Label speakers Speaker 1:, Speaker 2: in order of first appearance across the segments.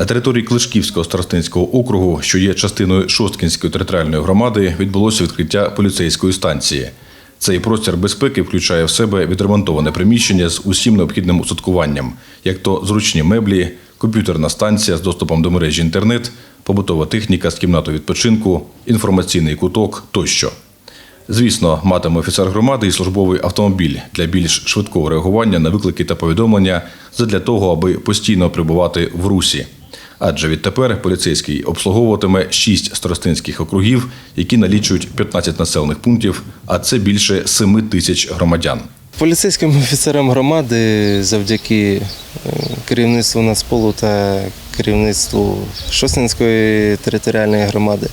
Speaker 1: На території Клишківського старостинського округу, що є частиною Шосткінської територіальної громади, відбулося відкриття поліцейської станції. Цей простір безпеки включає в себе відремонтоване приміщення з усім необхідним устаткуванням, як то зручні меблі, комп'ютерна станція з доступом до мережі інтернет, побутова техніка з кімнатою відпочинку, інформаційний куток тощо. Звісно, матиме офіцер громади і службовий автомобіль для більш швидкого реагування на виклики та повідомлення задля того, аби постійно перебувати в русі. Адже відтепер поліцейський обслуговуватиме 6 старостинських округів, які налічують 15 населених пунктів, а це більше 7 тисяч громадян.
Speaker 2: Поліцейським офіцерам громади завдяки е, керівництву Нацполу та керівництву Шосткінської територіальної громади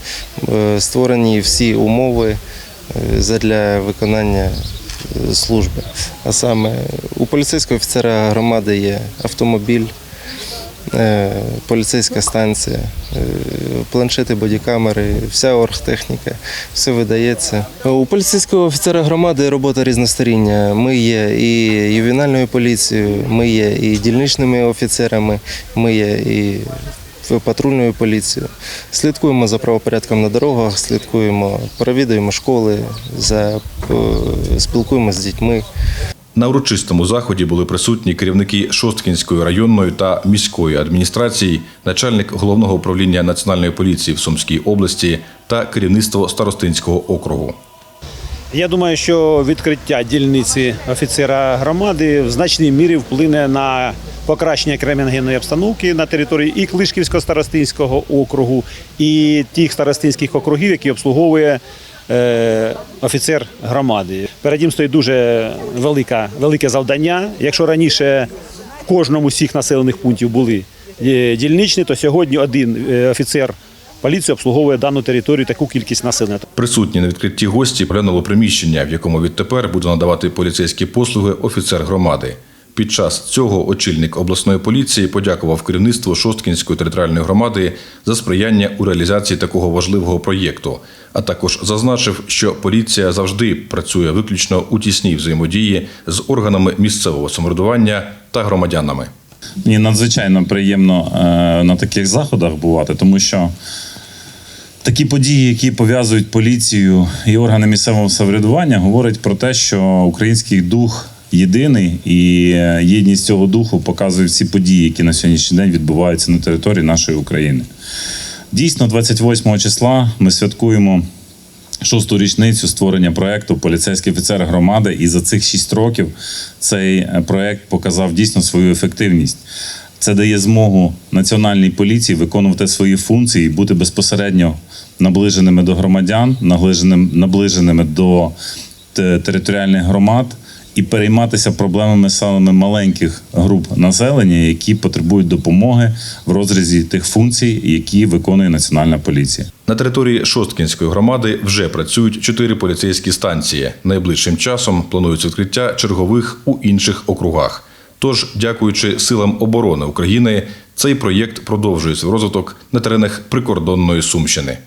Speaker 2: е, створені всі умови е, задля виконання служби. А саме у поліцейського офіцера громади є автомобіль, поліцейська станція, е, планшети, бодікамери, вся оргтехніка, все видається. У поліцейського офіцера громади робота різностороння. Ми є і ювенальною поліцією, ми є і дільничними офіцерами, ми є і патрульною поліцією. Слідкуємо за правопорядком на дорогах, слідкуємо, провідуємо школи, за, е, спілкуємося з дітьми.
Speaker 1: На урочистому заході були присутні керівники Шосткінської районної та міської адміністрації, начальник головного управління національної поліції в Сумській області та керівництво старостинського округу.
Speaker 3: Я думаю, що відкриття дільниці офіцера громади в значній мірі вплине на покращення криміногенної обстановки на території і Клишківського старостинського округу, і тих старостинських округів, які обслуговує е, офіцер громади. Перед ним стоїть дуже велика, велике завдання. Якщо раніше в кожному з цих населених пунктів були е, дільничні, то сьогодні один е, офіцер поліції обслуговує дану територію таку кількість населення.
Speaker 1: Присутні на відкритті гості поглянули приміщення, в якому відтепер буде надавати поліцейські послуги офіцер громади. Під час цього очільник обласної поліції подякував керівництву Шосткінської територіальної громади за сприяння у реалізації такого важливого проєкту, а також зазначив, що поліція завжди працює виключно у тісній взаємодії з органами місцевого самоврядування та громадянами.
Speaker 4: Мені надзвичайно приємно е, на таких заходах бувати, тому що такі події, які пов'язують поліцію і органи місцевого самоврядування, говорять про те, що український дух єдиний, і е, єдність цього духу показують всі події, які на сьогоднішній день відбуваються на території нашої України. Дійсно, 28 числа ми святкуємо шосту річницю створення проекту Поліцейський офіцер громади. І за цих шість років цей е, проект показав дійсно свою ефективність. Це дає змогу національній поліції виконувати свої функції, бути безпосередньо наближеними до громадян, наближеним- наближеними до територіальних громад і перейматися проблемами саме маленьких груп населення, які потребують допомоги в розрізі тих функцій, які виконує національна поліція.
Speaker 1: На території Шосткінської громади вже працюють чотири поліцейські станції. Найближчим часом планується відкриття чергових у інших округах. Тож, дякуючи силам оборони України, цей проєкт продовжує свій розвиток на теренах прикордонної Сумщини.